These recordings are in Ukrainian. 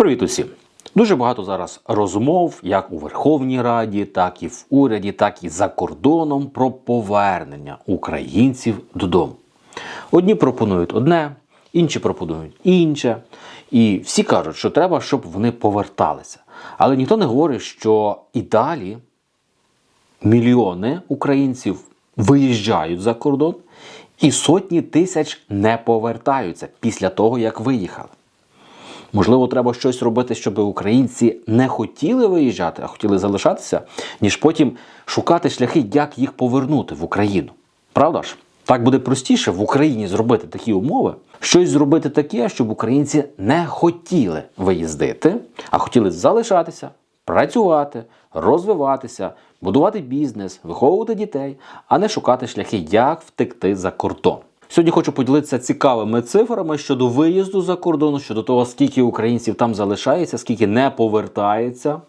Привіт усім! Дуже багато зараз розмов, як у Верховній Раді, так і в уряді, так і за кордоном про повернення українців додому. Одні пропонують одне, інші пропонують інше. І всі кажуть, що треба, щоб вони поверталися. Але ніхто не говорить, що і далі мільйони українців виїжджають за кордон, і сотні тисяч не повертаються після того, як виїхали. Можливо, треба щось робити, щоб українці не хотіли виїжджати, а хотіли залишатися, ніж потім шукати шляхи, як їх повернути в Україну. Правда ж? Так буде простіше в Україні зробити такі умови, щось зробити таке, щоб українці не хотіли виїздити, а хотіли залишатися, працювати, розвиватися, будувати бізнес, виховувати дітей, а не шукати шляхи, як втекти за кордон. Сьогодні хочу поділитися цікавими цифрами щодо виїзду за кордон, щодо того, скільки українців там залишається, скільки не повертається.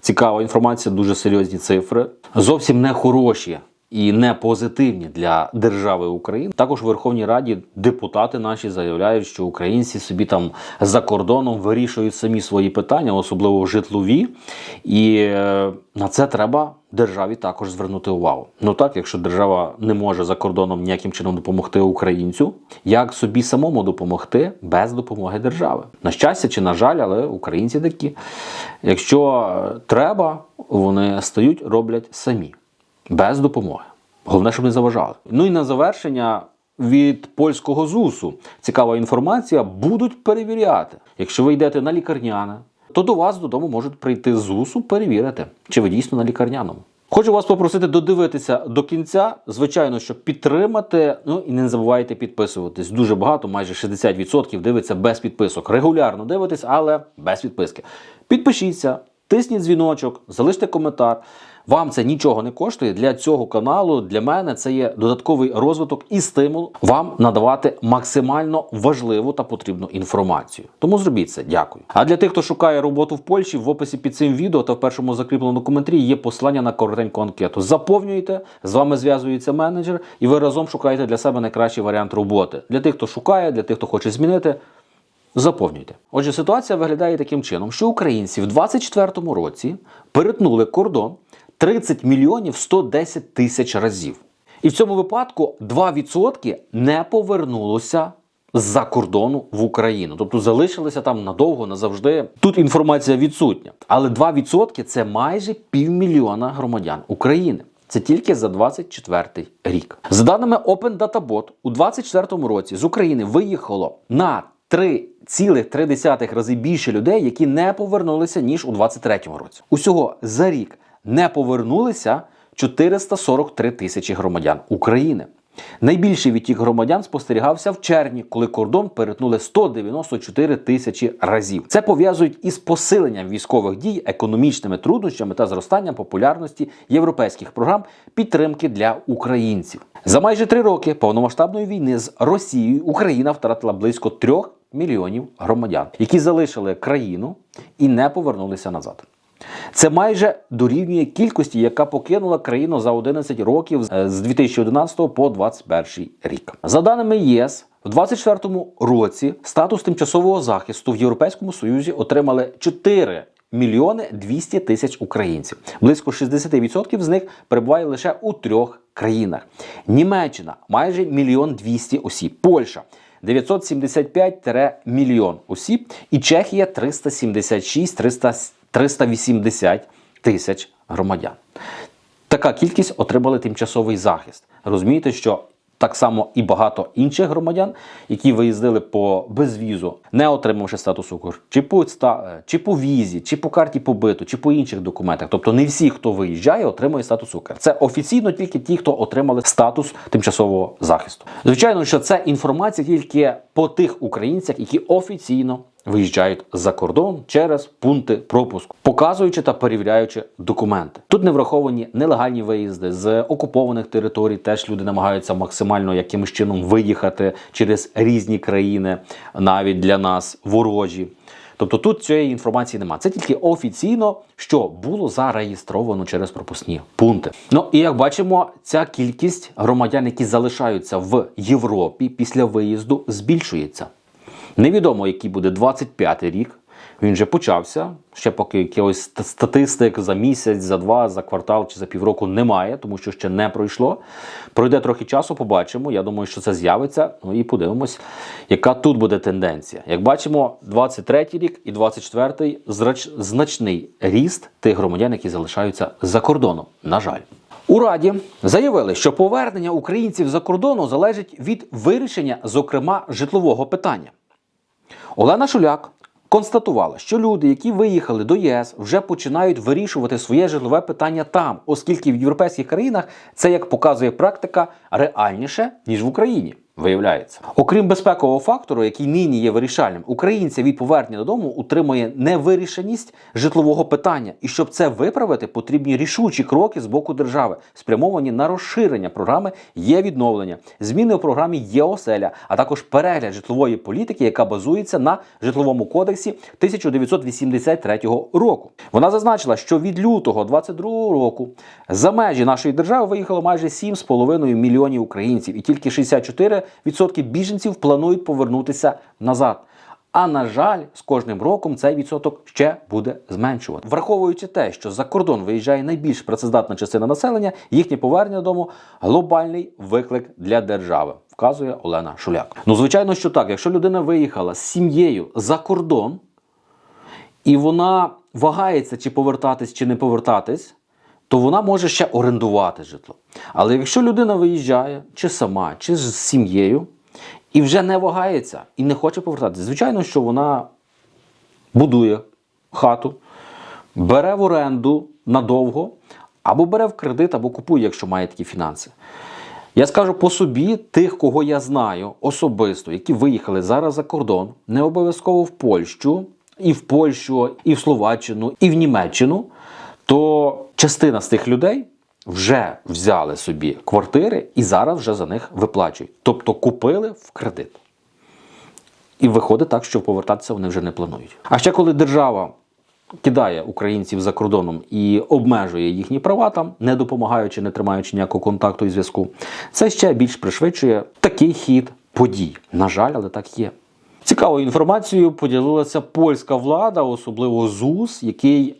Цікава інформація, дуже серйозні цифри. Зовсім не хороші і не позитивні для держави України. Також в Верховній Раді депутати наші заявляють, що українці собі там за кордоном вирішують самі свої питання, особливо житлові. І е, на це треба державі також звернути увагу. Ну так, якщо держава не може за кордоном ніяким чином допомогти українцю, як собі самому допомогти без допомоги держави? На щастя чи на жаль, але українці такі. Якщо треба, вони стають, роблять самі без допомоги. Головне, щоб не заважали. Ну і на завершення від польського ЗУСу цікава інформація будуть перевіряти. Якщо ви йдете на лікарняне, то до вас додому можуть прийти з ЗУСу перевірити, чи ви дійсно на лікарняному. Хочу вас попросити додивитися до кінця. Звичайно, щоб підтримати. Ну і не забувайте підписуватись. Дуже багато, майже 60% дивиться без підписок. Регулярно дивитесь, але без підписки. Підпишіться, тисніть дзвіночок, залиште коментар. Вам це нічого не коштує для цього каналу. Для мене це є додатковий розвиток і стимул вам надавати максимально важливу та потрібну інформацію. Тому зробіть це. Дякую. А для тих, хто шукає роботу в Польщі, в описі під цим відео та в першому закріпленому коментарі є посилання на коротеньку анкету. Заповнюйте, з вами зв'язується менеджер, і ви разом шукаєте для себе найкращий варіант роботи. Для тих, хто шукає, для тих, хто хоче змінити. Заповнюйте. Отже, ситуація виглядає таким чином, що українці в 2024 році перетнули кордон 30 мільйонів 110 тисяч разів. І в цьому випадку 2% не повернулося з-за кордону в Україну. Тобто залишилися там надовго, назавжди. Тут інформація відсутня. Але 2% це майже півмільйона громадян України. Це тільки за 24 рік. За даними Open Data Bot, у 2024 році з України виїхало на 3,3 рази більше людей, які не повернулися ніж у 2023 році. Усього за рік не повернулися 443 тисячі громадян України. Найбільший відтік громадян спостерігався в червні, коли кордон перетнули 194 тисячі разів. Це пов'язують із посиленням військових дій, економічними труднощами та зростанням популярності європейських програм підтримки для українців. За майже три роки повномасштабної війни з Росією Україна втратила близько трьох мільйонів громадян, які залишили країну і не повернулися назад. Це майже дорівнює кількості, яка покинула країну за 11 років е, з 2011 по 2021 рік. За даними ЄС, в 2024 році статус тимчасового захисту в Європейському Союзі отримали 4 мільйони 200 тисяч українців. Близько 60% з них перебуває лише у трьох країнах: Німеччина майже мільйон 200 осіб, Польща. 975 мільйон осіб і Чехія 376-380 тисяч громадян. Така кількість отримали тимчасовий захист. Розумієте, що так само і багато інших громадян, які виїздили по безвізу, не отримавши статус УКР, чи по ста- чи по візі, чи по карті побиту, чи по інших документах. Тобто не всі, хто виїжджає, отримує статус УКР. Це офіційно тільки ті, хто отримали статус тимчасового захисту. Звичайно, що це інформація тільки по тих українцях, які офіційно виїжджають за кордон через пункти пропуску, показуючи та перевіряючи документи. Тут не враховані нелегальні виїзди з окупованих територій. Теж люди намагаються максимально якимось чином виїхати через різні країни, навіть для нас ворожі. Тобто тут цієї інформації немає. Це тільки офіційно, що було зареєстровано через пропускні пункти. Ну і як бачимо, ця кількість громадян, які залишаються в Європі після виїзду, збільшується. Невідомо, який буде 25-й рік. Він вже почався. Ще поки якихось статистик за місяць, за два, за квартал чи за півроку немає, тому що ще не пройшло. Пройде трохи часу, побачимо. Я думаю, що це з'явиться. Ну і подивимось, яка тут буде тенденція. Як бачимо, 23-й рік і 24-й значний ріст тих громадян, які залишаються за кордоном. На жаль. У Раді заявили, що повернення українців за кордону залежить від вирішення, зокрема, житлового питання. Олена Шуляк констатувала, що люди, які виїхали до ЄС, вже починають вирішувати своє житлове питання там, оскільки в європейських країнах це, як показує практика, реальніше ніж в Україні. Виявляється, окрім безпекового фактору, який нині є вирішальним, українця від повернення додому утримує невирішеність житлового питання. І щоб це виправити, потрібні рішучі кроки з боку держави, спрямовані на розширення програми є відновлення, зміни у програмі є оселя, а також перегляд житлової політики, яка базується на житловому кодексі 1983 року. Вона зазначила, що від лютого 22 року за межі нашої держави виїхало майже 7,5 мільйонів українців, і тільки 64% біженців планують повернутися назад. А на жаль, з кожним роком цей відсоток ще буде зменшувати. Враховуючи те, що за кордон виїжджає найбільш працездатна частина населення, їхнє повернення додому глобальний виклик для держави, вказує Олена Шуляк. Ну, звичайно, що так, якщо людина виїхала з сім'єю за кордон, і вона вагається, чи повертатись, чи не повертатись, то вона може ще орендувати житло. Але якщо людина виїжджає чи сама, чи з сім'єю, і вже не вагається і не хоче повертатися, звичайно, що вона будує хату, бере в оренду надовго, або бере в кредит, або купує, якщо має такі фінанси. Я скажу по собі, тих, кого я знаю особисто, які виїхали зараз за кордон, не обов'язково в Польщу, і в Польщу, і в Словаччину, і в Німеччину, то частина з тих людей вже взяли собі квартири і зараз вже за них виплачують. Тобто купили в кредит. І виходить так, що повертатися вони вже не планують. А ще коли держава кидає українців за кордоном і обмежує їхні права там, не допомагаючи, не тримаючи ніякого контакту і зв'язку, це ще більш пришвидшує такий хід подій. На жаль, але так є. Цікавою інформацією поділилася польська влада, особливо ЗУС, який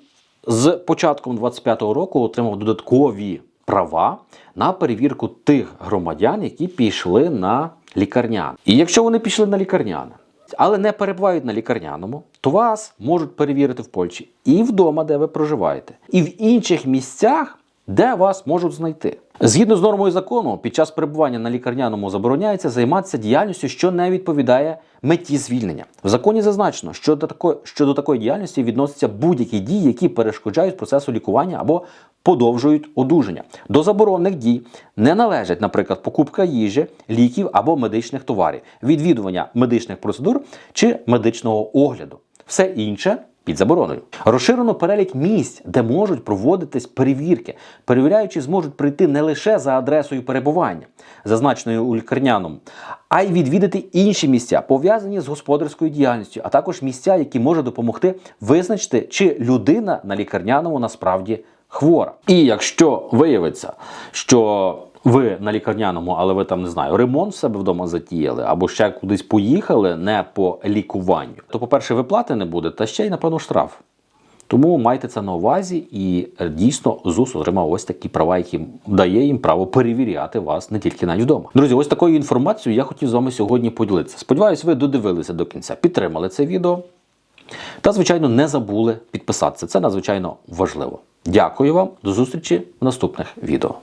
з початком 25-го року отримав додаткові права на перевірку тих громадян, які пішли на лікарняне. І якщо вони пішли на лікарняне, але не перебувають на лікарняному, то вас можуть перевірити в Польщі і вдома, де ви проживаєте, і в інших місцях, де вас можуть знайти. Згідно з нормою закону, під час перебування на лікарняному забороняється займатися діяльністю, що не відповідає меті звільнення. В законі зазначено, що до такої, що до такої діяльності відносяться будь-які дії, які перешкоджають процесу лікування або подовжують одужання. До заборонених дій не належать, наприклад, покупка їжі, ліків або медичних товарів, відвідування медичних процедур чи медичного огляду. Все інше під забороною. Розширено перелік місць, де можуть проводитись перевірки. Перевіряючі зможуть прийти не лише за адресою перебування, зазначеною у лікарняному, а й відвідати інші місця, пов'язані з господарською діяльністю, а також місця, які можуть допомогти визначити, чи людина на лікарняному насправді хвора. І якщо виявиться, що ви на лікарняному, але ви там не знаю, ремонт в себе вдома затіяли, або ще кудись поїхали не по лікуванню, то, по-перше, виплати не буде, та ще й, напевно, штраф. Тому майте це на увазі, і е, дійсно ЗУС отримав ось такі права, які дає їм право перевіряти вас не тільки навіть вдома. Друзі, ось такою інформацією я хотів з вами сьогодні поділитися. Сподіваюсь, ви додивилися до кінця, підтримали це відео. Та, звичайно, не забули підписатися. Це надзвичайно важливо. Дякую вам, до зустрічі в наступних відео.